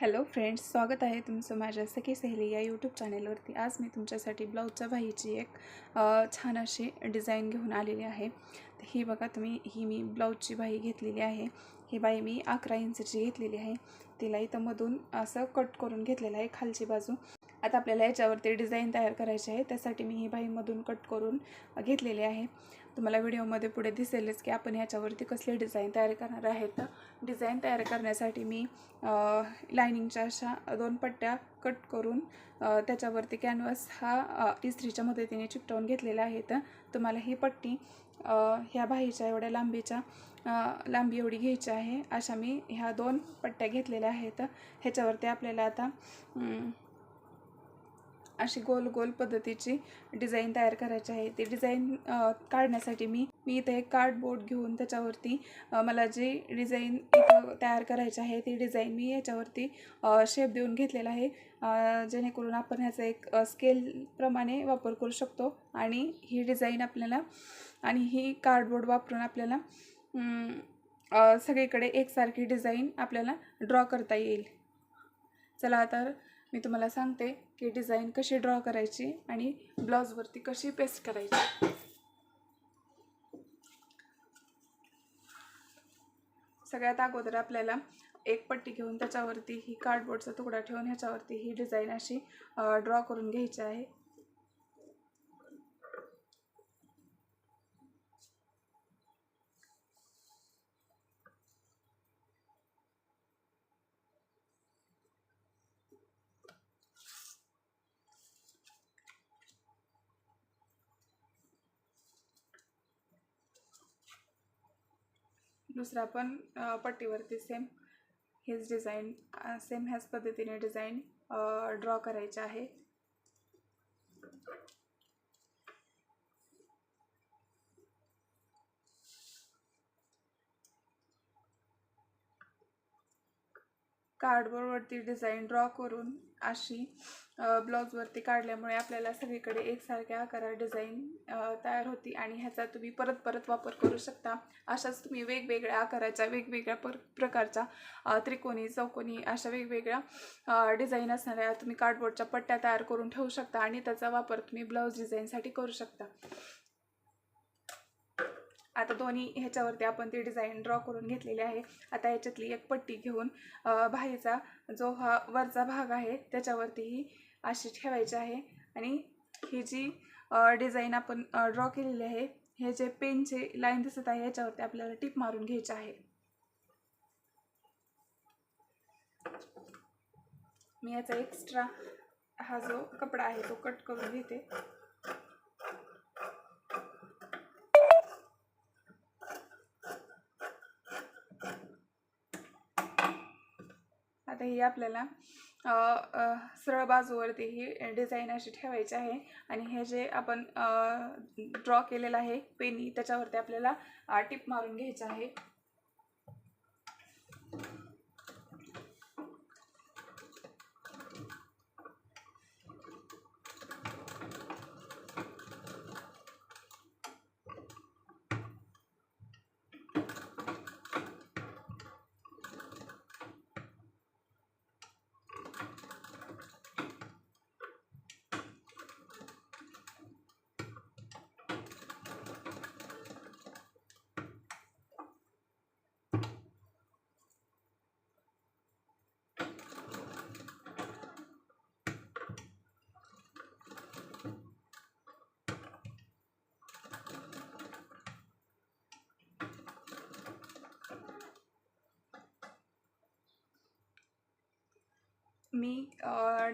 Hello friends स्वागत आहे तुमचं माझ्या सखी सहेली या यूट्यूब चॅनेलवरती आज मी तुमच्यासाठी ब्लाऊजच्या बाहीची एक छान अशी डिझाईन घेऊन आलेली आहे. ही बघा तुम्ही ही मी ब्लाऊजची बाही घेतलेली आहे. ही बाई मी अकरा इंचची घेतलेली आहे. तिला इथं मधून असं कट करून घेतलेलं आहे खालची बाजू. आता आपल्याला याच्यावरती डिझाईन तयार करायची आहे. त्यासाठी मी ही बाहीमधून कट करून घेतलेली आहे. तुम्हाला व्हिडिओमध्ये पुढे दिसेलच की आपण ह्याच्यावरती कसले डिझाईन तयार करणार आहे तर डिझाईन तयार करण्यासाठी मी लायनिंगच्या अशा दोन पट्ट्या कट करून त्याच्यावरती कॅनव्हास हा इस्त्रीच्या मदतीने चिकटवून घेतलेला आहे. तर तुम्हाला ही पट्टी ह्या बाहीच्या एवढ्या लांबीच्या लांबी एवढी घ्यायची आहे. अशा मी ह्या दोन पट्ट्या घेतलेल्या आहेत. ह्याच्यावरती आपल्याला आता अशी गोल गोल पद्धतीची डिझाईन तयार करायची आहे. ती डिझाईन काढण्यासाठी मी मी इथे एक कार्डबोर्ड घेऊन त्याच्यावरती मला जी डिझाईन इथं तयार करायची आहे ती डिझाईन मी याच्यावरती शेप देऊन घेतलेला आहे. जेणेकरून आपण ह्याचा एक स्केलप्रमाणे वापर करू शकतो आणि ही डिझाईन आपल्याला आणि ही कार्डबोर्ड वापरून आपल्याला सगळीकडे एकसारखी डिझाईन आपल्याला ड्रॉ करता येईल. चला तर मी तुम्हाला सांगते की डिझाईन कशी ड्रॉ करायची आणि ब्लाऊजवरती कशी पेस्ट करायची. सगळ्यात अगोदर आपल्याला एक पट्टी घेऊन त्याच्यावरती ही कार्डबोर्डचा तुकडा ठेवून ह्याच्यावरती ही डिझाईन अशी ड्रॉ करून घ्यायची आहे. दुसरा पण पट्टीवरती सेम हेच डिझाईन सेम ह्याच पद्धतीने डिझाईन ड्रॉ करायचे आहे. कार्डबोर्डवरती डिझाईन ड्रॉ करून अशी ब्लाऊजवरती काढल्यामुळे आपल्याला सगळीकडे एकसारख्या आकारात डिझाईन तयार होती आणि ह्याचा तुम्ही परत परत वापर करू शकता. अशाच तुम्ही वेगवेगळ्या आकाराच्या वेगवेगळ्या पर प्रकारच्या त्रिकोणी चौकोनी अशा वेगवेगळ्या डिझाईन असणाऱ्या तुम्ही कार्डबोर्डच्या पट्ट्या तयार करून ठेवू शकता आणि त्याचा वापर तुम्ही ब्लाऊज डिझाईनसाठी करू शकता. आता दोन्ही ह्याच्यावरती आपण ती डिझाईन ड्रॉ करून घेतलेली आहे. आता ह्याच्यातली एक पट्टी घेऊन अ, बाहीचा जो हा वरचा भाग आहे त्याच्यावरती ही अशी ठेवायची आहे. आणि ही जी डिझाईन आपण ड्रॉ केलेली आहे हे जे पेनचे लाईन दिसत आहे याच्यावरती आपल्याला टिप मारून घ्यायची आहे. मी याचा एक्स्ट्रा हा जो कपडा आहे तो कट करून घेते. ही आपल्याला अ, सरळ बाजूवरती ही डिझाईन अशी ठेवायची आहे. आणि हे जे आपण ड्रॉ केलेलं आहे पेनी त्याच्यावरती आपल्याला टिप मारून घ्यायचं आहे. मी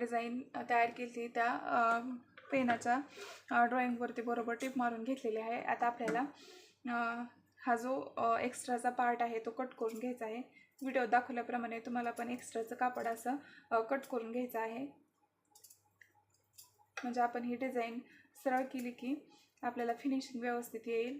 डिझाईन तयार केली त्या पेनाचा पेनाच्या ड्रॉइंगवरती बरोबर टिप मारून घेतलेली आहे. आता आपल्याला हा जो एक्स्ट्राचा पार्ट आहे तो कट करून घ्यायचा आहे. व्हिडिओ दाखवल्याप्रमाणे तुम्हाला पण एक्स्ट्राचं कापड असं कट करून घ्यायचं आहे. म्हणजे आपण ही डिझाईन सरळ केली की आपल्याला फिनिशिंग व्यवस्थित येईल.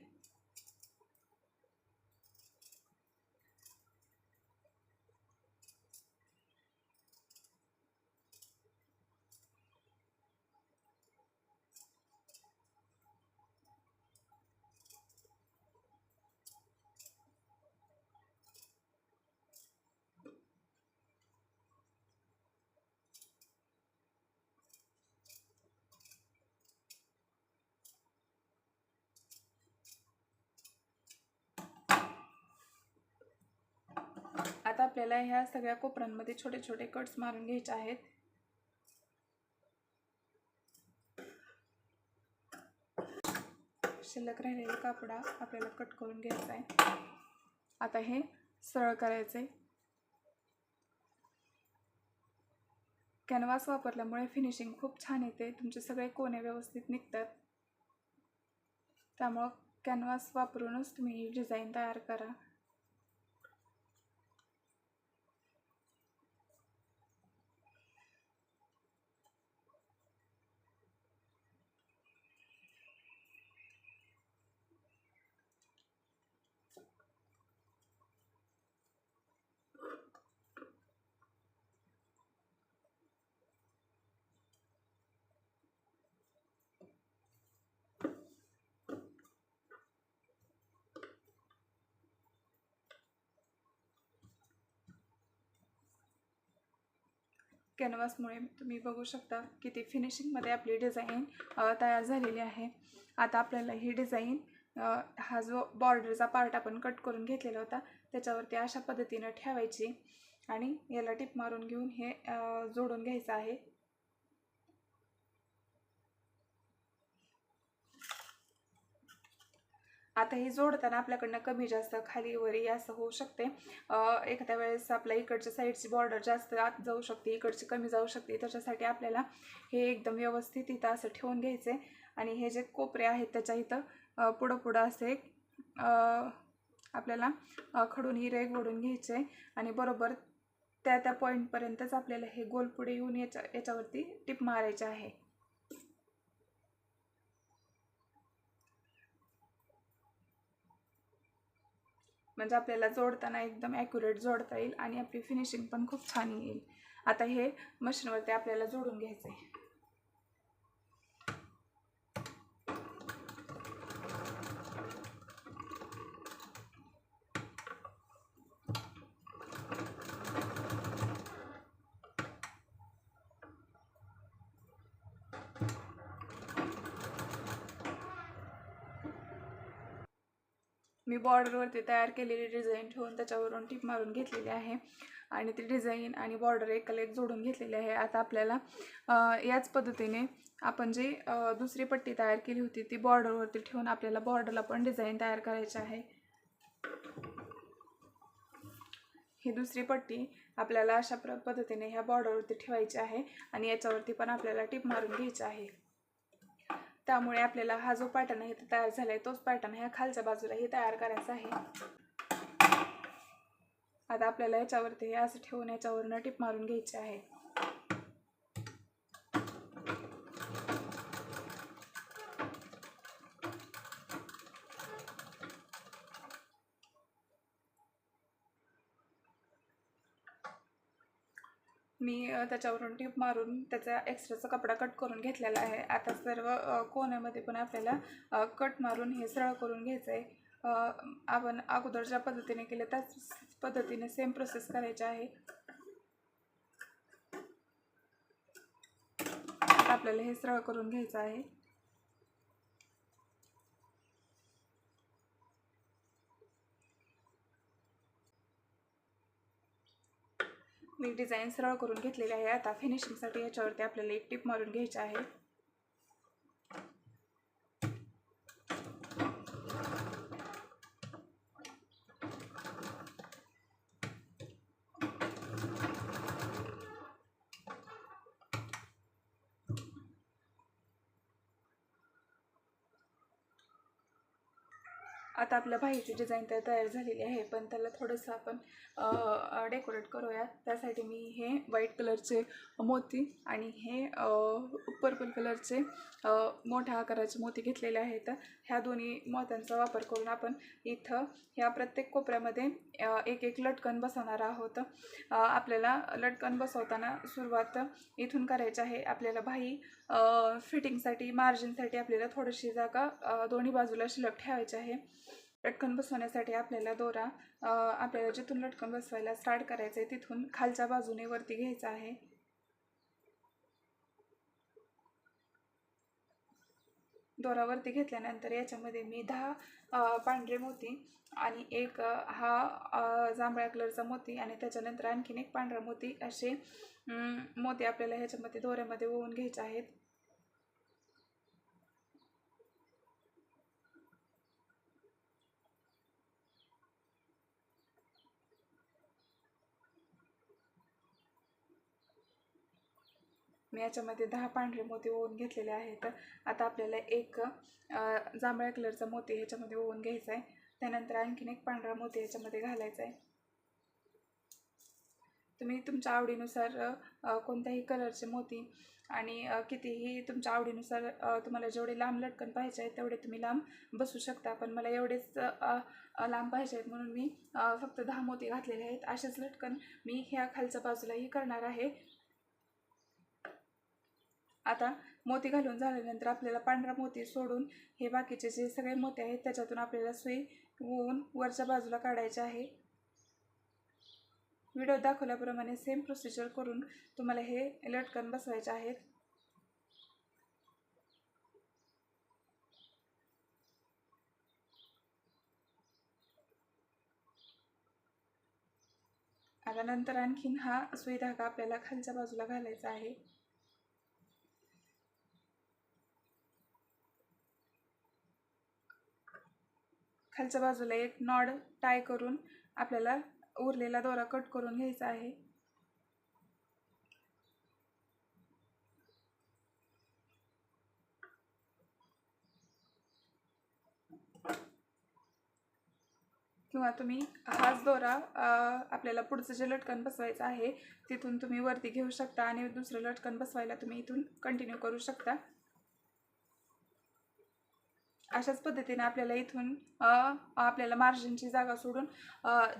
आपल्याला ह्या सगळ्या कोपऱ्यांमध्ये छोटे छोटे कट्स मारून घ्यायचे आहेत. शिल्लक राहिलेला कापडा आपल्याला कट करून घ्यायचा आहे. आता हे सरळ करायचं आहे कॅनव्हास वापरल्यामुळे फिनिशिंग खूप छान येते. तुमचे सगळे कोणे व्यवस्थित निघतात. त्यामुळं कॅनव्हास वापरूनच तुम्ही ही डिझाईन तयार करा. कॅनव्हासमुळे तुम्ही बघू शकता किती फिनिशिंगमध्ये आपली डिझाईन तयार झालेली आहे. आता आपल्याला ही डिझाईन हा जो बॉर्डरचा पार्ट आपण कट करून घेतलेला होता त्याच्यावरती अशा पद्धतीनं ठेवायची आणि याला टिप मारून घेऊन हे जोडून घ्यायचं आहे. आता हे जोडताना आपल्याकडनं कमी जास्त खाली वरी असं होऊ शकते. एखाद्या वेळेस आपल्या इकडच्या साईडची बॉर्डर जास्त आत जाऊ शकते इकडची कमी जाऊ शकते. त्याच्यासाठी आपल्याला हे एकदम व्यवस्थित इथं असं ठेवून घ्यायचे. आणि हे जे कोपरे आहेत त्याच्या इथं पुढं पुढं असे आपल्याला खडून ही रेग ओढून घ्यायचे. आणि बरोबर त्या त्या पॉईंटपर्यंतच आपल्याला हे गोल पुढे येऊन याच्या याच्यावरती टिप मारायचे आहे. म्हणजे आपल्याला जोडताना एकदम ॲक्युरेट जोडता येईल आणि आपली फिनिशिंग पण खूप छान येईल. आता हे मशीनवरती आपल्याला जोडून घ्यायचं आहे मी बॉर्डरवरती तयार केलेली डिझाईन ठेवून त्याच्यावरून टिप मारून घेतलेली आहे. आणि ती डिझाईन आणि बॉर्डर एकाला एक जोडून घेतलेली आहे. आता आपल्याला याच पद्धतीने आपण जी दुसरी पट्टी तयार केली होती ती बॉर्डरवरती ठेवून आपल्याला बॉर्डरला पण डिझाईन तयार करायची आहे. ही दुसरी पट्टी आपल्याला अशा प्र पद्धतीने ह्या बॉर्डरवरती ठेवायची आहे आणि याच्यावरती पण आपल्याला टिप मारून घ्यायची आहे. त्यामुळे आपल्याला हा जो पॅटर्न आहे तो तयार झाला आहे तोच पॅटर्न ह्या खालच्या बाजूलाही तयार करायचा आहे. आता आपल्याला याच्यावरती हे असं ठेवून याच्यावरनं टिप मारून घ्यायची आहे. मी त्याच्यावरून टीप मारून त्याचा एक्स्ट्राचा कपडा कट करून घेतलेला आहे. आता सर्व कोण्यामध्ये पण आपल्याला कट मारून हे सरळ करून घ्यायचं आहे आपण अगोदर ज्या पद्धतीने केलं त्याच पद्धतीने सेम प्रोसेस करायची आहे. आपल्याला हे सरळ करून घ्यायचं आहे. मी डिझाईन सरळ करून घेतलेली आहे. आता फिनिशिंगसाठी याच्यावरती आपल्याला एक टिप मारून घ्यायची आहे. आता आपल्या बाईची डिझाईन तर तयार झालेली आहे पण त्याला थोडंसं आपण डेकोरेट करूया त्यासाठी मी हे व्हाईट कलरचे मोती आणि हे पर्पल कलरचे मोठ्या आकाराचे मोती घेतलेले आहेत. ह्या दोन्ही मोत्यांचा वापर करून आपण इथं ह्या प्रत्येक कोपऱ्यामध्ये एक एक लटकन बसवणार आहोत. आपल्याला लटकन बसवताना सुरुवात इथून करायची आहे. आपल्याला बाही फिटिंगसाठी मार्जिनसाठी आपल्याला थोडीशी जागा दोन्ही बाजूला शिल्लक ठेवायची आहे. लटकन बसवण्यासाठी आपल्याला दोरा आपल्याला जिथून लटकन बसवायला स्टार्ट करायचं आहे तिथून खालच्या बाजूने वरती घ्यायचा आहे. दोरावरती घेतल्यानंतर याच्यामध्ये मी दहा पांढरे मोती आणि एक हा जांभळ्या कलरचा मोती आणि त्याच्यानंतर आणखीन एक पांढरा मोती असे मोती आपल्याला ह्याच्यामध्ये दोऱ्यामध्ये ओवून घ्यायचे आहेत. मी याच्यामध्ये दहा पांढरे मोती ओवून घेतलेले आहेत. आता आपल्याला एक जांभळ्या कलरचा मोती ह्याच्यामध्ये ओवून घ्यायचा आहे. त्यानंतर आणखीन एक पांढरा मोती ह्याच्यामध्ये घालायचा आहे. तुम्ही तुमच्या आवडीनुसार कोणत्याही कलरचे मोती आणि कितीही तुमच्या आवडीनुसार तुम्हाला जेवढे लांब लटकन पाहिजे आहेत तेवढे तुम्ही लांब बसू शकता. पण मला एवढेच लांब पाहिजे आहेत म्हणून मी फक्त दहा मोती घातलेले आहेत. असेच लटकन मी ह्या खालच्या बाजूलाही करणार आहे. आता मोती घालून झाल्यानंतर आपल्याला पांढरा मोती सोडून हे बाकीचे जे सगळे मोती आहेत त्याच्यातून आपल्याला सुई होऊन वरच्या बाजूला काढायचे आहे. व्हिडिओ दाखवल्याप्रमाणे सेम प्रोसिजर करून तुम्हाला हे लटकन बसवायचे आहेत. आता नंतर आणखीन हा सुई धागा आपल्याला खालच्या बाजूला घालायचा आहे. खालच्या बाजूला एक नॉड टाय करून आपल्याला उरलेला दोरा कट करून घ्यायचा आहे. किंवा तुम्ही हाच दोरा आपल्याला पुढचं जे लटकन बसवायचं आहे तिथून तुम्ही वरती घेऊ शकता आणि दुसरं लटकन बसवायला तुम्ही इथून कंटिन्यू करू शकता. अशाच पद्धतीने आपल्याला इथून आपल्याला मार्जिनची जागा सोडून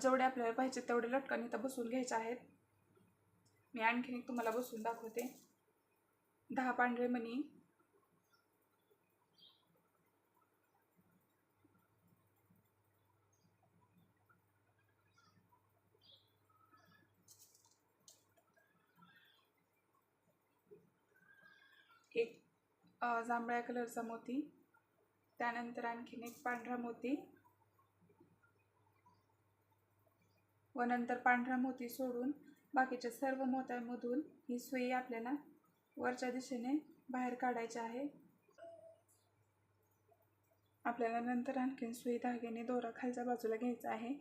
जेवढे आपल्याला पाहिजे तेवढे लटकन इथं बसवून घ्यायचे आहेत. मी आणखीन एक तुम्हाला बसून दाखवते. दहा पांढरे मणी. एक जांभळ्या कलरचा मोती. त्यानंतर आणखीन एक पांढरा मोती व नंतर पांढरा मोती सोडून बाकीच्या सर्व मोत्यांमधून ही सुई आपल्याला वरच्या दिशेने बाहेर काढायची आहे. आपल्याला नंतर आणखीन सुई धाग्याने दोरा खालच्या बाजूला घ्यायचा आहे.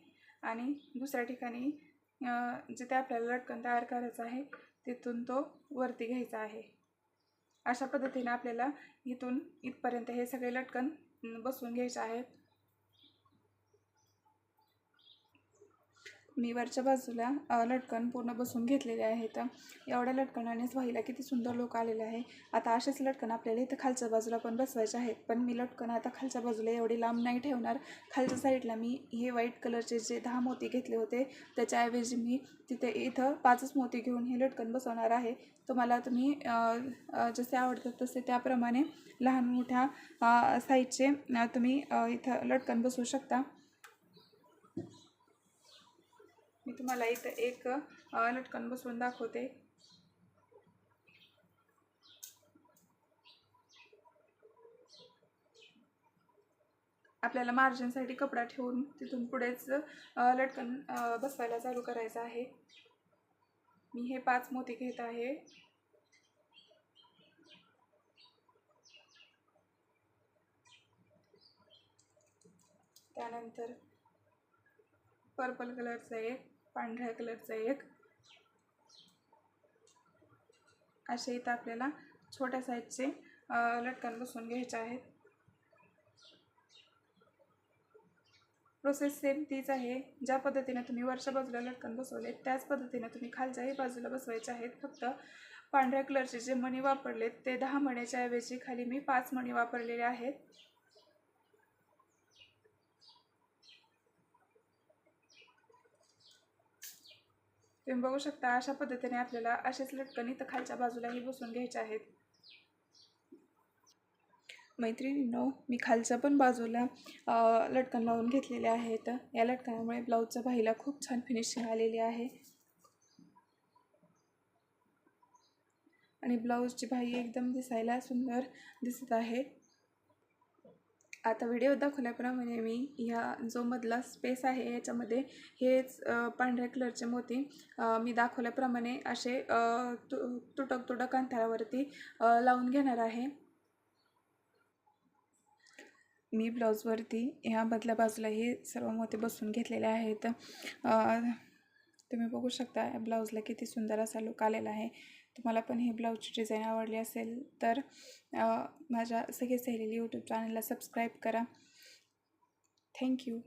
आणि दुसऱ्या ठिकाणी जिथे आपल्याला लटकन तयार करायचं आहे तिथून तो वरती घ्यायचा आहे. अशा पद्धतीने आपल्याला इथून इथपर्यंत हे सगळे लटकन बसवून घ्यायचे आहेत. मी वरच्या बाजूला लटकन पूर्ण बसून घेतलेले आहेत एवढ्या लटकणानेच व्हायला किती सुंदर लोक आलेले आहे. आता असेच लटकन आपल्याला इथं खालच्या बाजूला पण बसवायचे आहेत. पण मी लटकन आता खालच्या बाजूला एवढी लांब नाही ठेवणार. खालच्या साईडला मी हे व्हाईट कलरचे जे दहा मोती घेतले होते त्याच्याऐवजी मी तिथे इथं पाचच मोती घेऊन हे लटकन बसवणार आहे. तुम्हाला तुम्ही जसे आवडतात तसे त्याप्रमाणे लहान मोठ्या साईजचे तुम्ही इथं लटकन बसवू शकता. मी तुम्हाला इथं एक लटकन बसवून दाखवते. आपल्याला मार्जिनसाठी कपडा ठेवून तिथून पुढेच लटकन बसवायला चालू करायचं आहे. मी हे पाच मोती घेत आहे. त्यानंतर पर्पल कलरचा एक पांढऱ्या कलरचा एक. असे इथं आपल्याला छोट्या साईजचे लटकन बसवून घ्यायचे आहेत. प्रोसेस सेम तीच आहे. ज्या पद्धतीने तुम्ही वरच्या बाजूला लटकन बसवले त्याच पद्धतीने तुम्ही खालच्याही बाजूला बसवायचे आहेत. फक्त पांढऱ्या कलरचे जे मणी वापरलेत ते दहा मण्याच्या ऐवजी खाली मी पाच मणी वापरलेले आहेत. तुम्ही बघू शकता अशा पद्धतीने आपल्याला असेच लटकन इथं खालच्या बाजूलाही बसून घ्यायचे आहेत. मैत्रिणींनो मी खालच्या पण बाजूला लटकन लावून घेतलेले आहेत. या लटकनामुळे ब्लाऊजच्या बाहीला खूप छान फिनिशिंग आलेली आहे. आणि ब्लाऊजची बाही एकदम दिसायला सुंदर दिसत आहे. आता व्हिडिओ दाखवल्याप्रमाणे मी ह्या जो मधला स्पेस आहे याच्यामध्ये हेच पांढऱ्या कलरचे मोती मी दाखवल्याप्रमाणे असे तु तुटक तुटक अंतरावरती लावून घेणार आहे. मी ब्लाऊजवरती ह्या मधल्या बाजूला हे सर्व मोती बसून घेतलेले आहेत. तुम्ही बघू शकता ब्लाऊजला किती सुंदर असा लुक आलेला आहे. तुम्हाला पण हे ब्लाऊजची डिझाईन आवडली असेल तर माझ्या सगळे सहेली यूट्यूब चॅनलला सबस्क्राईब करा. थँक्यू